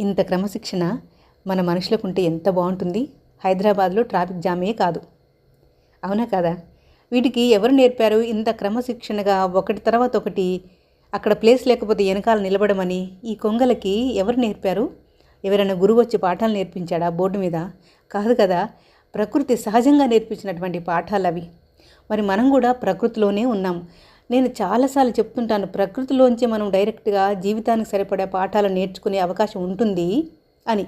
ఇంత క్రమశిక్షణ మన మనుషులకు ఉంటే ఎంత బాగుంటుంది? హైదరాబాద్లో ట్రాఫిక్ జామే కాదు. అవునా కదా? వీటికి ఎవరు నేర్పారు? ఇంత క్రమశిక్షణగా ఒకటి తర్వాత ఒకటి అక్కడ ప్లేస్ లేకపోతే వెనకాల నిలబడమని ఈ కొంగలకి ఎవరు నేర్పారు? ఎవరైనా గురువు వచ్చి పాఠాలు నేర్పించాడా బోర్డు మీద? కాదు కదా ప్రకృతి సహజంగా నేర్పించినటువంటి పాఠాలు అవి మరి మనం కూడా ప్రకృతిలోనే ఉన్నాం. నేను చాలాసార్లు చెప్తుంటాను ప్రకృతిలోంచి మనం డైరెక్ట్గా జీవితానికి సరిపడే పాఠాలు నేర్చుకునే అవకాశం ఉంటుంది అని.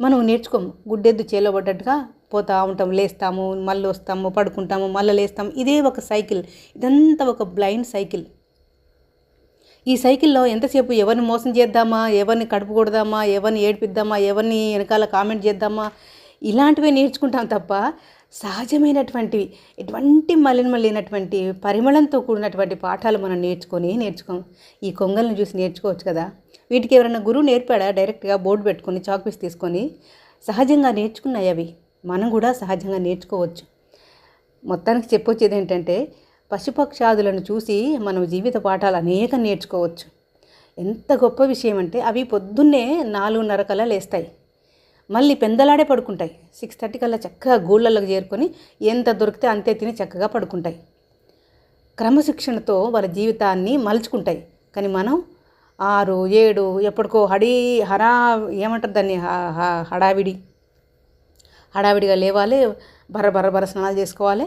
మనం నేర్చుకోము గుడ్డెద్దు చేలో పడ్డట్టుగా పోతా ఉంటాం లేస్తాము మళ్ళీ వస్తాము పడుకుంటాము మళ్ళీ లేస్తాము. ఇదే ఒక సైకిల్ ఇదంతా ఒక బ్లైండ్ సైకిల్. ఈ సైకిల్లో ఎంతసేపు ఎవరిని మోసం చేద్దామా ఎవరిని కడుపు కొడదామా ఎవరిని ఏడిపిద్దామా ఎవరిని వెనకాల కామెంట్ చేద్దామా ఇలాంటివే నేర్చుకుంటాం తప్ప సహజమైనటువంటి ఎటువంటి మలినమలినటువంటి పరిమళంతో కూడినటువంటి పాఠాలు మనం నేర్చుకొని నేర్చుకోం ఈ కొంగల్ని చూసి నేర్చుకోవచ్చు కదా. వీటికి ఎవరైనా గురువు నేర్పాడా? డైరెక్ట్గా బోర్డు పెట్టుకొని చాక్ పీస్ తీసుకొని సహజంగా నేర్చుకున్నాయి అవి. మనం కూడా సహజంగా నేర్చుకోవచ్చు. మొత్తానికి చెప్పొచ్చేది ఏంటంటే పశుపక్షాదులను చూసి మనం జీవిత పాఠాలు అనేకం నేర్చుకోవచ్చు. ఎంత గొప్ప విషయం అంటే అవి పొద్దున్నే నాలుగున్నర కల లేస్తాయి. మళ్ళీ పెందలాడే పడుకుంటాయి. సిక్స్ థర్టీ కల్లా చక్కగా గూళ్ళలోకి చేరుకొని ఎంత దొరికితే అంతే తిని చక్కగా పడుకుంటాయి. క్రమశిక్షణతో వాళ్ళ జీవితాన్ని మలుచుకుంటాయి. కానీ మనం ఆరు ఏడు ఎప్పటికో హడి హరా ఏమంటారు దాన్ని? హడావిడి. హడావిడిగా లేవాలి బర్ర బర్ర బర్ర స్నానాలు చేసుకోవాలి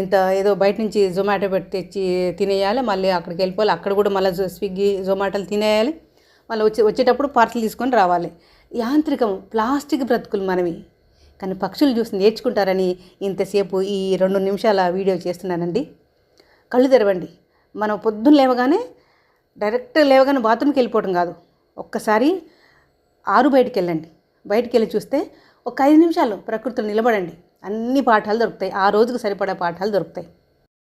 ఇంత ఏదో బయట నుంచి జొమాటో పెట్టి తెచ్చి తినేయాలి మళ్ళీ అక్కడికి వెళ్ళిపోవాలి అక్కడ కూడా మళ్ళీ స్విగ్గీ జొమాటోలు తినేయాలి మళ్ళీ వచ్చి వచ్చేటప్పుడు పార్సల్ తీసుకొని రావాలి. యాంత్రికం ప్లాస్టిక్ బ్రతుకులు మనవి. కానీ పక్షులు చూసి నేర్చుకుంటారని ఇంతసేపు ఈ రెండు నిమిషాల వీడియో చేస్తున్నానండి. కళ్ళు తెరవండి. మనం పొద్దున్న లేవగానే డైరెక్ట్ లేవగానే బాత్రూమ్కి వెళ్ళిపోవడం కాదు. ఒక్కసారి ఆరు బయటికి వెళ్ళండి. బయటికి వెళ్ళి చూస్తే ఒక ఐదు నిమిషాలు ప్రకృతిలో నిలబడండి. అన్ని పాఠాలు దొరుకుతాయి. ఆ రోజుకు సరిపడా పాఠాలు దొరుకుతాయి.